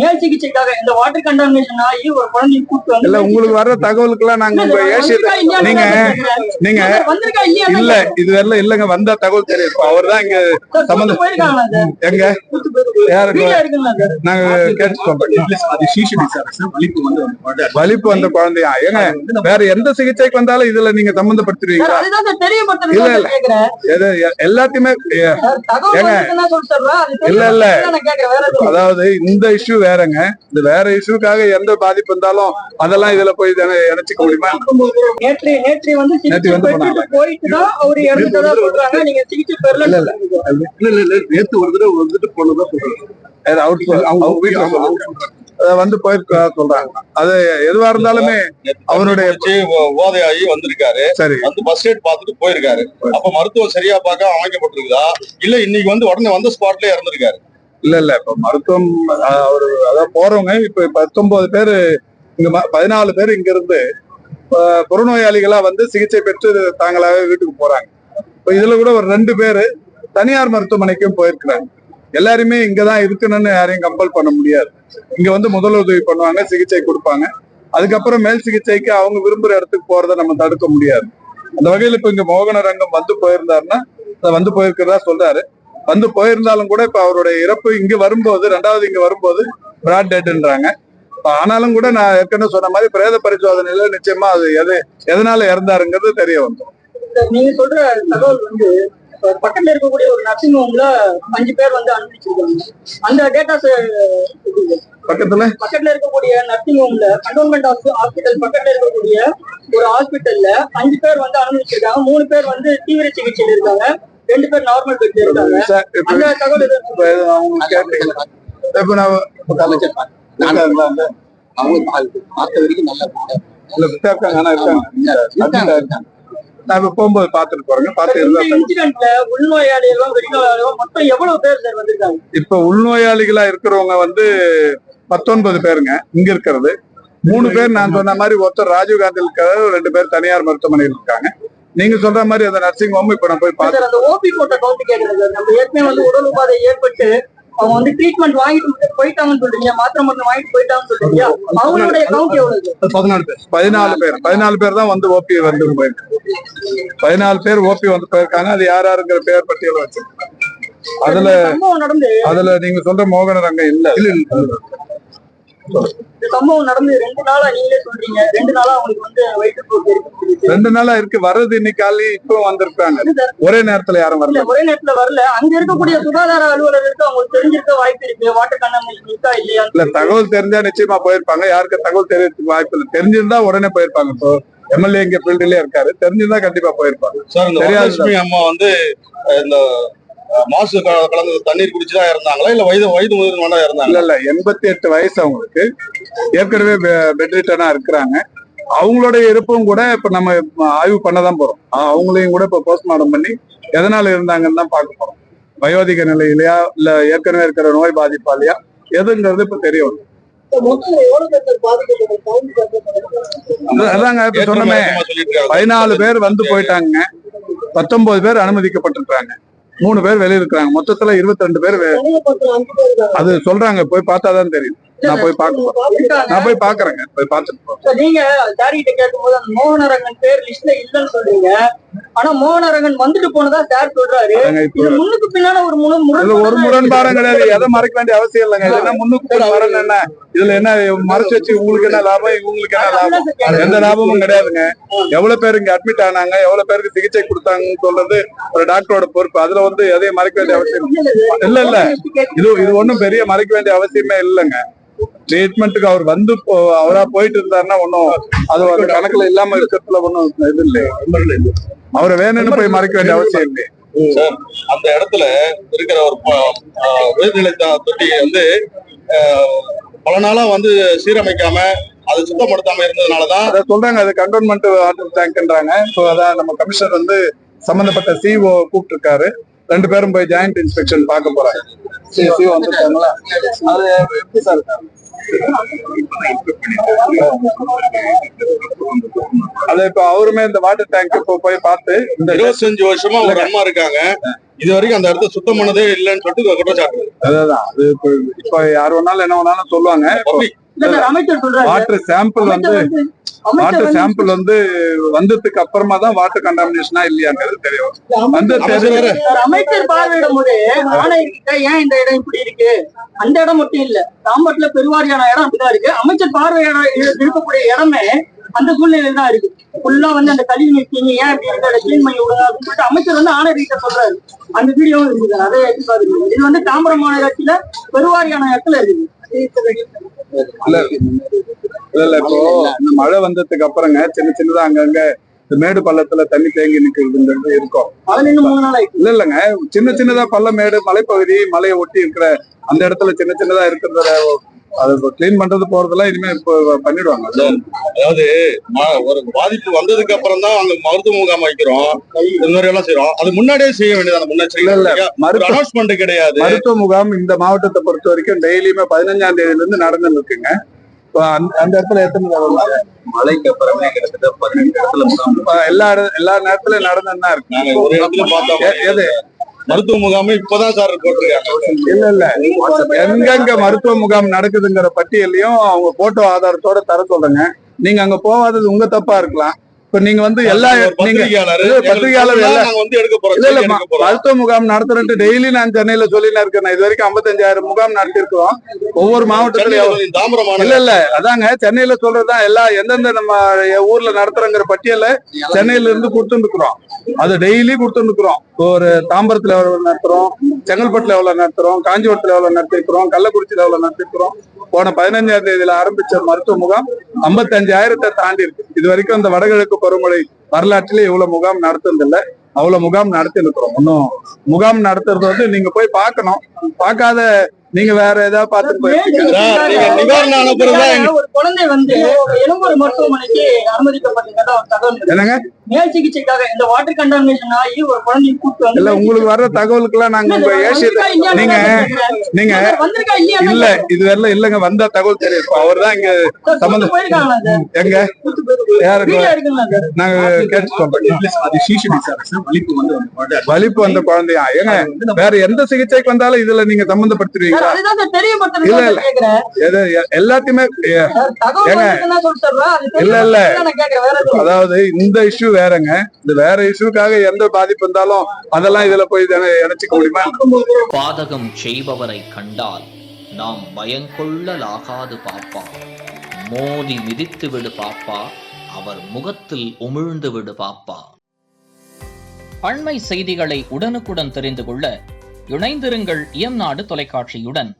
மேல் சிகிச்சைக்காக இந்த வாட்டர் கண்டாமினேஷன் ஆகி ஒரு குழந்தைய கூட்டு வந்து இல்ல உங்களுக்கு வர்ற நாங்க உங்க ஏசியத்தை நீங்க நீங்க இல்லையா இல்ல இது வரல இல்லங்க வந்த தகவல் தெரியும். இப்ப அவர் தான் இங்க சம்பந்தம் எங்க? நாங்க கேட்டு சொல்றோம். வலிப்பு வந்து குழந்தையா? ஏங்க வேற எந்த சிகிச்சைக்கு வந்தாலும் இதுல நீங்க சம்பந்தப்படுத்துவீங்களா இல்ல, இல்ல. எல்லாத்தையுமே ஏங்க. இல்ல, இல்ல. அதாவது இந்த இஷ்யூ வேறங்க. இந்த வேற இஷ்யூக்காக எந்த பாதிப்பு இருந்தாலும் அதெல்லாம் இதுல போய் தானே இணைச்சிக்க முடியுமா? நேற்று நேற்று வந்து நேற்று வந்து போயிட்டு தான் அவர் இறந்துட்டதா சொல்றாங்க. நீங்க சிகிச்சை பெறல. இல்ல, இல்ல. இல்ல நேத்து ஒரு தடவை வந்துட்டு போனதா சொல்றேன் அது அவர் சொல்- அவங்க வீட்டுல வந்து போயிருக்கா சொல்றாங்க. அது எதுவா இருந்தாலுமே அவருடைய ஓதையாகி வந்திருக்காரு. சரி. வந்து பஸ் எய்ட் பார்த்துட்டு போயிருக்காரு. அப்ப மருத்துவம் சரியா பார்க்க அமைக்கப்பட்டிருக்குதா? இல்ல இன்னைக்கு வந்து உடனே வந்த ஸ்பாட்ல இறந்திருக்காரு. இல்ல இல்ல. இப்ப மருத்துவம் அவர் அதாவது போறவங்க இப்ப பத்தொன்பது பேரு இங்க ம- பதினாலு பேர் இங்க இருந்து புறநோயாளிகளா வந்து சிகிச்சை பெற்று தாங்களாவே வீட்டுக்கு போறாங்க. இப்ப இதுல கூட ஒரு ரெண்டு பேரு தனியார் மருத்துவமனைக்கும் போயிருக்கிறாங்க. எல்லாருமே இங்கதான் இருக்கணும்னு யாரையும் கம்பல் பண்ண முடியாது. இங்க வந்து முதலுதவி பண்ணுவாங்க சிகிச்சை கொடுப்பாங்க. அதுக்கப்புறம் மேல் சிகிச்சைக்கு அவங்க விரும்புற இடத்துக்கு போறதை நம்ம தடுக்க முடியாது. அந்த வகையில் இப்ப இங்க மோகன ரங்கம் வந்து போயிருந்தாருன்னா வந்து போயிருக்கிறதா சொல்றாரு. வந்து போயிருந்தாலும் கூட இப்ப அவருடைய இறப்பு இங்க வரும்போது ரெண்டாவது இங்க வரும்போது பிராட் டெட்ன்றாங்க ஆனாலும் கூட நான் ஏற்கனவே சொன்ன மாதிரி பிரேத பரிசோதனையில நிச்சயமா அது எது எதனால இறந்தாருங்கிறது தெரிய வந்துடும் சார், நீங்க சொல்ற தகவல் வந்து பக்கத்துல இருக்கக்கூடிய ஒரு நர்சிங் ஹோம்ல அஞ்சு பேர் வந்து அனுப்பிச்சிருக்காங்க அந்த டேட்டாஸ் பக்கத்துல? பக்கத்துல இருக்கக்கூடிய நர்சிங் ஹோம்ல கண்டோன்மெண்ட் ஹாஸ்பிட்டல் பக்கத்துல இருக்கக்கூடிய ஒரு ஹாஸ்பிட்டல்ல அஞ்சு பேர் வந்து அனுமதிச்சிருக்காங்க. மூணு பேர் வந்து தீவிர சிகிச்சையில் இருக்காங்க. ரெண்டு பேர் நார்மல் பெட்ல இருக்காங்க அந்த தகவல் அவங்க கேட்டீங்களா இப்ப நான்? அவங்க பார்த்த வரைக்கும் நல்லா இருக்காங்க. இல்ல விட்டா இருக்காங்க ஆனா இருக்காங்க. இருக்காங்க, இருக்காங்க. நான் இப்ப போகும்போது பாத்துட்டு போறேங்க. பாத்து இருந்தா இப்ப உள்நோயாளிகளா இருக்கிறவங்க வந்து பத்தொன்பது பேருங்க இங்க இருக்கிறது. மூணு பேர் நான் சொன்ன மாதிரி ஒருத்தர் ராஜீவ்காந்தி இருக்கிற ரெண்டு பேர் தனியார் மருத்துவமனையில் இருக்காங்க. நீங்க சொல்ற மாதிரி அந்த நர்சிங் ஹோம் இப்ப நான் போய் பார்த்தேன் சார் அந்த ஓபி போட்ட கவுண்ட் கேக்குறேன் சார் நம்ம ஏற்கனவே வந்து உடல் உபாதை ஏற்பட்டு அவங்க வந்து ட்ரீட்மெண்ட் வாங்கிட்டு போயிட்டாங்கன்னு சொல்றீங்க. மாத்திரை மருந்து வாங்கிட்டு போயிட்டாங்கன்னு சொல்றீங்க. அவங்களுடைய கவுண்ட் எவ்வளவு? பதினாலு பேர். பதினாலு பேர். பதினாலு பேர் தான் வந்து ஓபி வந்து போயிருக்காங்க பதினாலு பேர் ஓபி வந்து போயிருக்காங்க. அது யார் யாருங்கிற பேர் பட்டியல வச்சிருக்காங்க அதுல அதுல நீங்க சொல்ற மோகன ரங்கம் இல்ல இல்ல இல்ல. இந்த சம்பவம் நடந்து ரெண்டு நாளா நீங்களே சொல்றீங்க. ரெண்டு நாளா அவங்களுக்கு வந்து இருக்குன்னு சொல்லிட்டு ரெண்டு நாளா இருக்கு. வர்றது இன்னைக்கு காலையில இப்போ வந்திருக்காங்க. ஒரே நேரத்துல யாரும் இல்ல வரல ஒரே நேரத்துல வரல. அங்க இருக்கக்கூடிய சுகாதார அலுவலர்களுக்கு அவங்களுக்கு தெரிஞ்சிருக்க வாய்ப்பு இருக்கு. வாட்டர் இருக்கா இல்லையா? இல்ல தகவல் தெரிஞ்சா நிச்சயமா போயிருப்பாங்க. யாருக்கு தகவல் தெரியறதுக்கு வாய்ப்பு இல்லை. தெரிஞ்சிருந்தா உடனே போயிருப்பாங்க. இப்போ எம்எல்ஏ இங்க ஃபீல்டுலயே இருக்காரு. தெரிஞ்சிருந்தா கண்டிப்பா போயிருப்பாங்க. தெரியாது அம்மா வந்து இந்த மாசு க- கலந்த தண்ணீர் குடிச்சுதான் இறந்தாங்களா? இல்ல வயது வயது முதிர்ந்தவனா இருந்தாங்க இல்ல இல்ல எண்பத்தி எட்டு வயசு அவங்களுக்கு. ஏற்கனவே பெட் ரிட்டனா இருக்கிறாங்க. அவங்களோட இறப்பும் கூட இப்ப நம்ம ஆய்வு பண்ணதான் போறோம். அவங்களையும் கூட இப்ப போஸ்ட்மார்ட்டம் பண்ணி எதனால இருந்தாங்கன்னு தான் பார்க்க போறோம். வயோதிக நிலையிலயா இல்ல ஏற்கனவே இருக்கிற நோய் பாதிப்பாலையா எதுங்கிறது இப்ப தெரிய வரும் அதாங்க இப்ப சொன்னமே. பதினாலு பேர் வந்து போயிட்டாங்க. பத்தொன்பது பேர் அனுமதிக்கப்பட்டிருக்காங்க மூணு பேர் வெளிய இருக்கிறாங்க மொத்தத்துல இருபத்தி ரெண்டு பேர். அது சொல்றாங்க. போய் பார்த்தாதான் தெரியும். நான் போய் பார்க்க. நான் போய் பாக்குறேங்க போய் பார்த்துட்டு நீங்க சாரிகிட்ட கேட்கும்போது அந்த மோகனரங்கன் பேர் லிஸ்ட்ல இல்லன்னு சொல்றீங்க. ஆனா மோகனரங்கன் வந்துட்டு போனதா சார் சொல்றாரு. முன்னுக்கு பின்னால ஒரு ஒரு முரண் முரண்பாடும் கிடையாது எதை மறைக்க வேண்டிய அவசியம் இல்லைங்க. இதுல முன்னுக்கு வரணும் என்ன? இதுல என்ன மறைச்சு வச்சு உங்களுக்கு என்ன லாபம் இவங்களுக்கு என்ன லாபம்? எந்த லாபமும் கிடையாதுங்க. எவ்வளவு பேர் இங்க அட்மிட் ஆனாங்க எவ்வளவு பேருக்கு சிகிச்சை கொடுத்தாங்கன்னு சொல்றது ஒரு டாக்டரோட பொறுப்பு. அதுல வந்து எதையும் மறைக்க வேண்டிய அவசியம். இல்ல இல்ல. இது இது ஒண்ணும் பெரிய மறைக்க வேண்டிய அவசியமே இல்லைங்க. ட்ரீட்மெண்ட்டுக்கு அவர் வந்து அவரா போயிட்டு இருந்தாருன்னா ஒன்னும் அது ஒரு கணக்குல இல்லாம இருக்கிறதுல ஒன்னும் இது இல்லை அவரை வேணும்னு போய் மறைக்க வேண்டிய அவசியம் இல்லை அந்த இடத்துல இருக்கிற ஒரு உயர்நிலை தொட்டி வந்து பல நாளா வந்து சீரமைக்காம அதை சுத்தப்படுத்தாம இருந்ததுனாலதான் அதை சொல்றாங்க அது கண்டோன்மெண்ட் வாட்டர் டேங்க்ன்றாங்க. இப்போ அதான் நம்ம கமிஷனர் வந்து சம்பந்தப்பட்ட சிஓ கூப்பிட்டு இருக்காரு ரெண்டு பேரும் போய் ஜாயிண்ட் இன்ஸ்பெக்ஷன் பார்க்க போறாங்க. சிஓ வந்துருக்காங்களா அது எப்படி சார்? அது இப்ப அவருமே இந்த வாட்டர் டேங்க் இப்போ போய் பார்த்து இந்த இருபத்தஞ்சு வருஷமா ஒரு அம்மா இருக்காங்க. இது வரைக்கும் அந்த இடத்த சுத்தம் பண்ணதே இல்லைன்னு சொல்லிட்டு குற்றச்சாட்டு அதான் அது இப்ப இப்ப யார் வேணாலும் என்ன வேணாலும் சொல்லுவாங்க. பப்ளிக் இல்ல சார் அமைச்சர் சொல்றாரு. வாட்டர் சாம்பிள் வந்து வாட்டர் சாம்பிள் வந்து வந்ததுக்கு அப்புறமா தான் வாட்டர் கண்டாமினேஷனா இல்லையாங்கிறது தெரியும். வந்து அமைச்சர் பார்வையிடும் போது ஆணையர் கிட்ட ஏன் இந்த இடம் இப்படி இருக்கு? அந்த இடம் மட்டும் இல்ல தாம்பரத்துல பெருவாரியான இடம் அப்படிதான் இருக்கு. அமைச்சர் பார்வையான இரு- இருக்கக்கூடிய இடமே அந்த சூழ்நிலையில தான் இருக்கு. ஃபுல்லா வந்து அந்த கழிவு நீக்கிங்க ஏன் இப்படி இருக்கு? அதை கிளீன் பண்ணி விடுங்க அப்படின்னு சொல்லிட்டு அமைச்சர் வந்து ஆணையர் கிட்ட சொல்றாரு. அந்த வீடியோவும் இருக்குது அதை எடுத்து பாருங்க இது வந்து தாம்பரம் மாநகராட்சியில பெருவாரியான இடத்துல இருக்குது இல்ல இல்ல இப்போ இந்த மழை வந்ததுக்கு அப்புறங்க சின்ன சின்னதா அங்கங்க இந்த மேடு பள்ளத்துல தண்ணி தேங்கி நிக்கிறதுங்கிறது இருக்கும். இல்ல இல்லங்க. சின்ன சின்னதா பள்ளம் மேடு மலைப்பகுதி மலையை ஒட்டி இருக்கிற அந்த இடத்துல சின்ன சின்னதா இருக்கிறத அது கிளீன் பண்றது போறதெல்லாம் இனிமே இப்போ பண்ணிடுவாங்க. அதாவது ஒரு பாதிப்பு வந்ததுக்கு அப்புறம் தான் அங்க மருத்துவ முகாம் வைக்கிறோம். இந்த மாதிரி எல்லாம் செய்யறோம் அது முன்னாடியே செய்ய வேண்டியது இல்ல, முன்னெச்சரிக்கை இல்ல. மருத்துவ அனௌன்ஸ்மெண்ட் கிடையாது. மருத்துவ முகாம் இந்த மாவட்டத்தை பொறுத்த வரைக்கும் டெய்லியுமே பதினஞ்சாம் தேதியில இருந்து நடந்துன்னு இருக்குங்க. அந்த இடத்துல எத்தனை? மழைக்கு அப்புறமே கிட்டத்தட்ட பதினெட்டு இடத்துல எல்லா எல்லா நேரத்துலயும் நடந்துன்னு தான் இருக்கு. நாங்க ஒரு இடத்துல பார்த்தோம். எது? மருத்துவ முகாம் இப்பதான் சார் போட்டிருக்காங்க. இல்ல இல்ல. எங்கெங்க மருத்துவ முகாம் நடக்குதுங்கிற பட்டியலையும் அவங்க போட்டோ ஆதாரத்தோட தர சொல்லுங்க நீங்க அங்க போகாதது உங்க தப்பா இருக்கலாம். இப்ப நீங்க வந்து எல்லா பத்திரிகையாளர். பத்திரிகையாளர் எங்களுக்கு இல்ல. நாங்க வந்து எடுக்க போறோம் இல்ல இல்ல செய்தி ம- எடுக்க போறோம் மருத்துவ முகாம் நடத்துறேன்ட்டு டெய்லி நான் சென்னையில சொல்லினா இருக்கேன். இது வரைக்கும் ஐம்பத்தஞ்சாயிரம் முகாம் நடத்திருக்கிறோம் ஒவ்வொரு மாவட்டத்திலயும் இல்ல இல்ல அதாங்க. சென்னையில சொல்றதுதான். எல்லா எந்தெந்த நம்ம ஊர்ல நடத்துறங்கிற பட்டியல சென்னையில இருந்து கொடுத்துருக்கிறோம். அது டெய்லி கொடுத்துருக்கிறோம். ஒரு தாம்பரத்துல எவ்வளவு நடத்துறோம்? செங்கல்பட்டுல எவ்வளவு நடத்துறோம்? காஞ்சிபுரத்துல எவ்வளவு நடத்திருக்கிறோம் கள்ளக்குறிச்சியில எவ்வளவு நடத்திருக்கிறோம் போன பதினஞ்சாம் தேதியில ஆரம்பிச்ச மருத்துவ முகாம் ஐம்பத்தஞ்சாயிரத்தை தாண்டி இருக்கு இது வரைக்கும் இந்த வடகிழக்கு பருவமழை வரலாற்றிலே இவ்வளவு முகாம் நடத்துனது இல்ல அவ்வளவு முகாம் நடத்தி இருக்கிறோம் இன்னும் முகாம் நடத்துறது வந்து நீங்க போய் பார்க்கணும். பார்க்காத நீங்க வேற ஏதாவது பார்த்துட்டு போயிருக்கீங்க ஒரு குழந்தை வந்து எழும்பூர் மருத்துவமனைக்கு அனுமதிக்கப்பட்டிருக்கிறதா ஒரு தகவல். என்னங்க? மேல் சிகிச்சைக்காக இந்த வாட்டர் கண்டாமினேஷன் ஆகி ஒரு குழந்தையை கூட்டு வந்து இல்ல உங்களுக்கு வர்ற தகவலுக்கெல்லாம் நாங்க உங்க ஏசியத்தை நீங்க நீங்க இல்ல இது வரல இல்லங்க வந்த தகவல் தெரியும். இப்ப அவர் தான் இங்க சம்பந்தம் எங்க? சார்? நாங்க கேட்டு சொல்றோம். அது சிசிடி சார். வலிப்பு வந்து குழந்தையா? ஏங்க வேற எந்த சிகிச்சைக்கு வந்தாலும் இதுல நீங்க சம்பந்தப்படுத்துறீங்களா எல்லாத்தையுமே இல்ல, இல்ல. அதாவது இந்த இஷ்யூ வேறங்க. இந்த வேற இஷ்யூக்காக எந்த பாதிப்பு இருந்தாலும் அதெல்லாம் இதுல போய் இணைச்சிக்க முடியுமா? பாதகம் செய்பவரை கண்டால் நாம் பயங்கொள்ளலாகாது பாப்பா. மோதி மிதித்து விடு பாப்பா. அவர் முகத்தில் உமிழ்ந்து விடு பாப்பா. அண்மை செய்திகளை உடனுக்குடன் தெரிந்து கொள்ள இணைந்திருங்கள் இயம்நாடு தொலைக்காட்சியுடன்.